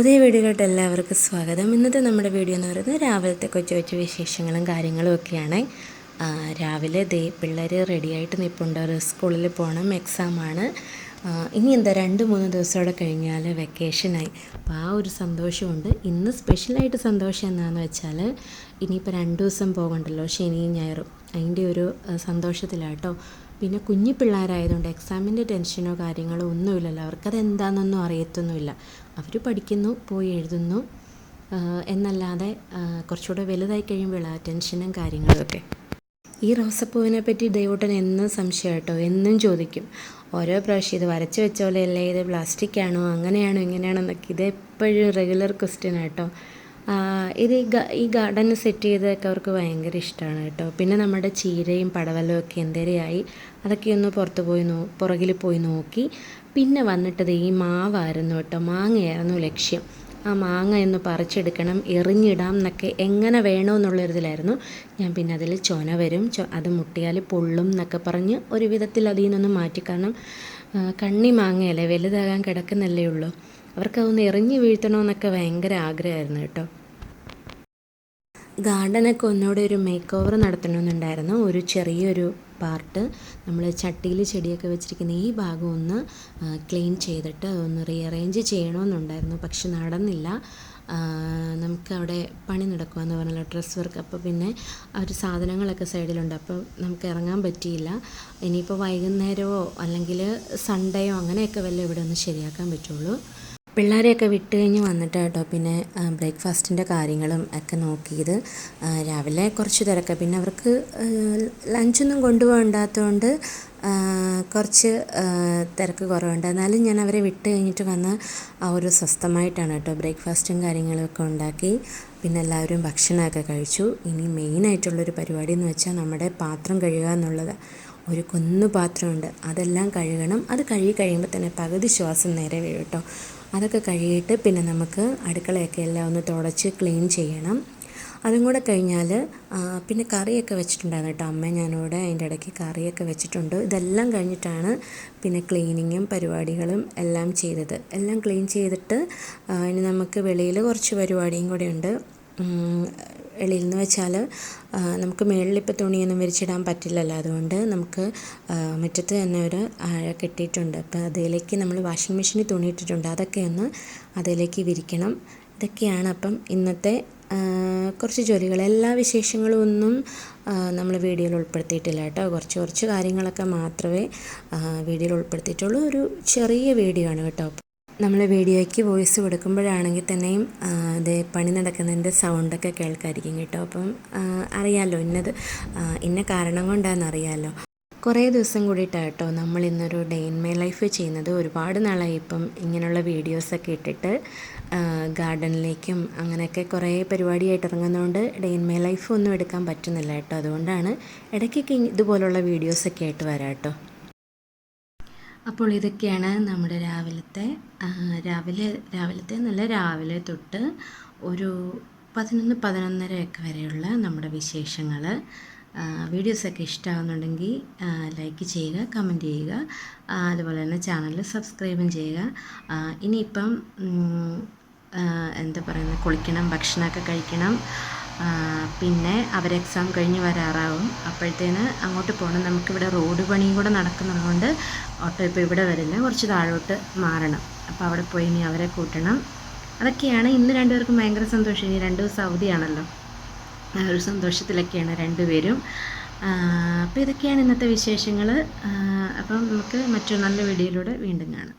പുതിയ വീഡിയോയിലോട്ട് എല്ലാവർക്കും സ്വാഗതം. ഇന്നത്തെ നമ്മുടെ വീഡിയോ എന്ന് പറയുന്നത് രാവിലത്തെ കൊച്ചു കൊച്ചു വിശേഷങ്ങളും കാര്യങ്ങളും ഒക്കെയാണ്. രാവിലെ ദേ പിള്ളേർ റെഡിയായിട്ട് നിൽപ്പുണ്ട് സ്കൂളിൽ പോകണം എക്സാമാണ് ഇനി എന്താ രണ്ട് മൂന്ന് ദിവസത്തോടെ കഴിഞ്ഞാൽ വെക്കേഷനായി അപ്പോൾ ആ ഒരു സന്തോഷമുണ്ട്. ഇന്ന് സ്പെഷ്യലായിട്ട് സന്തോഷം എന്താണെന്ന് വെച്ചാൽ ഇനിയിപ്പോൾ രണ്ട് ദിവസം പോകണ്ടല്ലോ ശനിയും ഞായറും. അതിന്റെ ഒരു സന്തോഷത്തിലാട്ടോ പിന്നെ കുഞ്ഞു പിള്ളേരായതുകൊണ്ട് എക്സാമിന്റെ ടെൻഷനോ കാര്യങ്ങളോ ഒന്നുമില്ലല്ലോ. അവർക്കത് എന്താണെന്നൊന്നും അറിയത്തൊന്നുമില്ല. അവർ പഠിക്കുന്നു പോയി എഴുതുന്നു. എന്നല്ലാതെ കുറച്ചുകൂടെ വലുതായി കഴിയുമ്പോൾ ആ ടെൻഷനും കാര്യങ്ങളും ഒക്കെ. ഈ റോസപ്പൂവിനെ പറ്റി ദൈവട്ടൻ എന്നും സംശയം കേട്ടോ. എന്നും ചോദിക്കും. ഓരോ പ്രാവശ്യം ഇത് വരച്ച് വെച്ച പോലെയല്ലേ ഇത് പ്ലാസ്റ്റിക് ആണോ അങ്ങനെയാണോ ഇങ്ങനെയാണോ എന്നൊക്കെ. ഇത് എപ്പോഴും റെഗുലർ ക്വസ്റ്റ്യൻ ആട്ടോ ഇത് ഈ ഗ- ഈ ഗാർഡൻ സെറ്റ് ചെയ്തതൊക്കെ അവർക്ക് ഭയങ്കര ഇഷ്ടമാണ് കേട്ടോ. പിന്നെ നമ്മുടെ ചീരയും പടവലവും ഒക്കെ എന്തേരെയായി അതൊക്കെ ഒന്ന് പുറത്ത് പോയി നോ പുറകിൽ പോയി നോക്കി. പിന്നെ വന്നിട്ടത് ഈ മാവായിരുന്നു കേട്ടോ മാങ്ങയായിരുന്നു ലക്ഷ്യം. ആ മാങ്ങ എന്ന് പറിച്ചെടുക്കണം എറിഞ്ഞിടാം എന്നൊക്കെ എങ്ങനെ വേണോ എന്നുള്ളൊരിതിലായിരുന്നു ഞാൻ പിന്നെ അതിൽ ചൊന വരും ചൊ അത് മുട്ടിയാൽ പൊള്ളും എന്നൊക്കെ പറഞ്ഞ് ഒരു വിധത്തിൽ അതിൽ നിന്നൊന്ന് മാറ്റി. കാരണം കണ്ണി മാങ്ങയല്ലേ വലുതാകാൻ കിടക്കുന്നല്ലേ ഉള്ളൂ. അവർക്കതൊന്ന് എറിഞ്ഞ് വീഴ്ത്തണമെന്നൊക്കെ ഭയങ്കര ആഗ്രഹമായിരുന്നു കേട്ടോ. ഗാർഡനൊക്കെ ഒന്നുകൂടെ ഒരു മേക്ക് ഓവർ നടത്തണമെന്നുണ്ടായിരുന്നു. ഒരു ചെറിയൊരു പാർട്ട്. നമ്മൾ ചട്ടിയിൽ ചെടിയൊക്കെ വെച്ചിരിക്കുന്ന ഈ ഭാഗം ഒന്ന് ക്ലീൻ ചെയ്തിട്ട് ഒന്ന് റീഅറേഞ്ച് ചെയ്യണമെന്നുണ്ടായിരുന്നു. പക്ഷെ നടന്നില്ല. നമുക്ക് അവിടെ പണി നടക്കുമെന്ന് പറഞ്ഞല്ലോ ഡ്രസ് വർക്ക് അപ്പോൾ പിന്നെ ആ ഒരു സാധനങ്ങളൊക്കെ സൈഡിലുണ്ട്. അപ്പോൾ നമുക്ക് ഇറങ്ങാൻ പറ്റിയില്ല. ഇനിയിപ്പോൾ വൈകുന്നേരമോ അല്ലെങ്കിൽ സൺഡേയോ അങ്ങനെയൊക്കെ വല്ല ഇവിടെ ഒന്ന് ശരിയാക്കാൻ പറ്റുള്ളൂ. പിള്ളേരെയൊക്കെ വിട്ട് കഴിഞ്ഞ് വന്നിട്ട് കേട്ടോ പിന്നെ ബ്രേക്ക്ഫാസ്റ്റിന്റെ കാര്യങ്ങളും ഒക്കെ നോക്കിയത്. രാവിലെ കുറച്ച് തിരക്ക്. പിന്നെ അവർക്ക് ലഞ്ചൊന്നും കൊണ്ടുപോകണ്ടാത്തതുകൊണ്ട് കുറച്ച് തിരക്ക് കുറവുണ്ട്. എന്നാലും ഞാൻ അവരെ വിട്ട് കഴിഞ്ഞിട്ട് വന്ന് ആ ഒരു സ്വസ്ഥമായിട്ടാണ് കേട്ടോ ബ്രേക്ക്ഫാസ്റ്റും കാര്യങ്ങളൊക്കെ ഉണ്ടാക്കി. പിന്നെ എല്ലാവരും ഭക്ഷണമൊക്കെ കഴിച്ചു. ഇനി മെയിനായിട്ടുള്ളൊരു പരിപാടി എന്ന് വെച്ചാൽ നമ്മുടെ പാത്രം കഴുകുക എന്നുള്ളത്. ഒരു കുന്നു പാത്രമുണ്ട്. അതെല്ലാം കഴുകണം. അത് കഴുകി കഴിയുമ്പോൾ തന്നെ പകുതി ശ്വാസം നേരെ വീഴും കേട്ടോ. അതൊക്കെ കഴുകിയിട്ട് പിന്നെ നമുക്ക് അടുക്കളയൊക്കെ എല്ലാം ഒന്ന് തുടച്ച് ക്ലീൻ ചെയ്യണം. അതും കൂടെ കഴിഞ്ഞാൽ പിന്നെ കറിയൊക്കെ വെച്ചിട്ടുണ്ടായിരുന്നു കേട്ടോ അമ്മ. ഞാനിവിടെ അതിന്റെ ഇടയ്ക്ക് കറിയൊക്കെ വെച്ചിട്ടുണ്ട്. ഇതെല്ലാം കഴിഞ്ഞിട്ടാണ് പിന്നെ ക്ലീനിങ്ങും പരിപാടികളും എല്ലാം ചെയ്തത്. എല്ലാം ക്ലീൻ ചെയ്തിട്ട് ഇനി നമുക്ക് വെളിയിൽ കുറച്ച് പരിപാടിയും കൂടെ ഉണ്ട്. വെളിയിൽ നിന്ന് വെച്ചാൽ നമുക്ക് മുകളിലിപ്പോൾ തുണിയൊന്നും വിരിച്ചിടാൻ പറ്റില്ലല്ലോ. അതുകൊണ്ട് നമുക്ക് മുറ്റത്ത് തന്നെ ഒരു ആഴ കെട്ടിയിട്ടുണ്ട്. അപ്പോൾ അതിലേക്ക് നമ്മൾ വാഷിംഗ് മെഷീനിൽ തുണി ഇട്ടിട്ടുണ്ട്. അതൊക്കെ ഒന്ന് അതിലേക്ക് വിരിക്കണം. ഇതൊക്കെയാണ് അപ്പം ഇന്നത്തെ കുറച്ച് ജോലികൾ. എല്ലാ വിശേഷങ്ങളും ഒന്നും നമ്മൾ വീഡിയോയിൽ ഉൾപ്പെടുത്തിയിട്ടില്ല കേട്ടോ. കുറച്ച് കുറച്ച് കാര്യങ്ങളൊക്കെ മാത്രമേ വീഡിയോയിൽ ഉൾപ്പെടുത്തിയിട്ടുള്ളൂ. ഒരു ചെറിയ വീഡിയോ ആണ് കേട്ടോ. നമ്മൾ വീഡിയോയ്ക്ക് വോയിസ് കൊടുക്കുമ്പോഴാണെങ്കിൽ തന്നെയും അത് പണി നടക്കുന്നതിന്റെ സൗണ്ടൊക്കെ കേൾക്കായിരിക്കും കേട്ടോ. അപ്പം അറിയാമല്ലോ ഇന്നത് ഇന്ന കാരണം കൊണ്ടാണെന്ന് അറിയാലോ കുറേ ദിവസം കൂടിയിട്ടാണ് കേട്ടോ നമ്മൾ ഇന്നൊരു ഡേ ഇൻ മൈ ലൈഫ് ചെയ്യുന്നത്. ഒരുപാട് നാളായി ഇപ്പം ഇങ്ങനെയുള്ള വീഡിയോസൊക്കെ ഇട്ടിട്ട് ഗാർഡനിലേക്കും അങ്ങനെയൊക്കെ കുറേ പരിപാടിയായിട്ട് ഇറങ്ങുന്നതുകൊണ്ട് ഡേ ഇൻ മൈ ലൈഫ് ഒന്നും എടുക്കാൻ പറ്റുന്നില്ല കേട്ടോ. അതുകൊണ്ടാണ് ഇടയ്ക്കൊക്കെ ഇതുപോലുള്ള വീഡിയോസൊക്കെ ആയിട്ട് വരാം കേട്ടോ. അപ്പോൾ ഇതൊക്കെയാണ് നമ്മുടെ രാവിലത്തെ രാവിലെ രാവിലത്തെ നല്ല രാവിലെ തൊട്ട് ഒരു പതിനൊന്ന് പതിനൊന്നരയൊക്കെ വരെയുള്ള നമ്മുടെ വിശേഷങ്ങൾ. വീഡിയോസൊക്കെ ഇഷ്ടമാകുന്നുണ്ടെങ്കിൽ ലൈക്ക് ചെയ്യുക കമന്റ് ചെയ്യുക അതുപോലെ തന്നെ ചാനൽ സബ്സ്ക്രൈബും ചെയ്യുക. ഇനിയിപ്പം എന്താ പറയുന്നത് കുളിക്കണം ഭക്ഷണമൊക്കെ കഴിക്കണം. പിന്നെ അവർ എക്സാം കഴിഞ്ഞ് വരാറാവും. അപ്പോഴത്തേന് അങ്ങോട്ട് പോകണം. നമുക്കിവിടെ റോഡ് പണിയും കൂടെ നടക്കുന്നതുകൊണ്ട് ഓട്ടോ ഇപ്പോൾ ഇവിടെ വരില്ല കുറച്ച് താഴോട്ട് മാറണം. അപ്പോൾ അവിടെ പോയി ഇനി അവരെ കൂട്ടണം. അതൊക്കെയാണ്. ഇന്ന് രണ്ടുപേർക്കും ഭയങ്കര സന്തോഷം. ഇനി രണ്ട് ദിവസം അവധിയാണല്ലോ. ആ ഒരു സന്തോഷത്തിലൊക്കെയാണ് രണ്ടുപേരും. അപ്പോൾ ഇതൊക്കെയാണ് ഇന്നത്തെ വിശേഷങ്ങൾ. അപ്പം നമുക്ക് മറ്റൊരു നല്ല വീഡിയോയിലൂടെ വീണ്ടും കാണാം.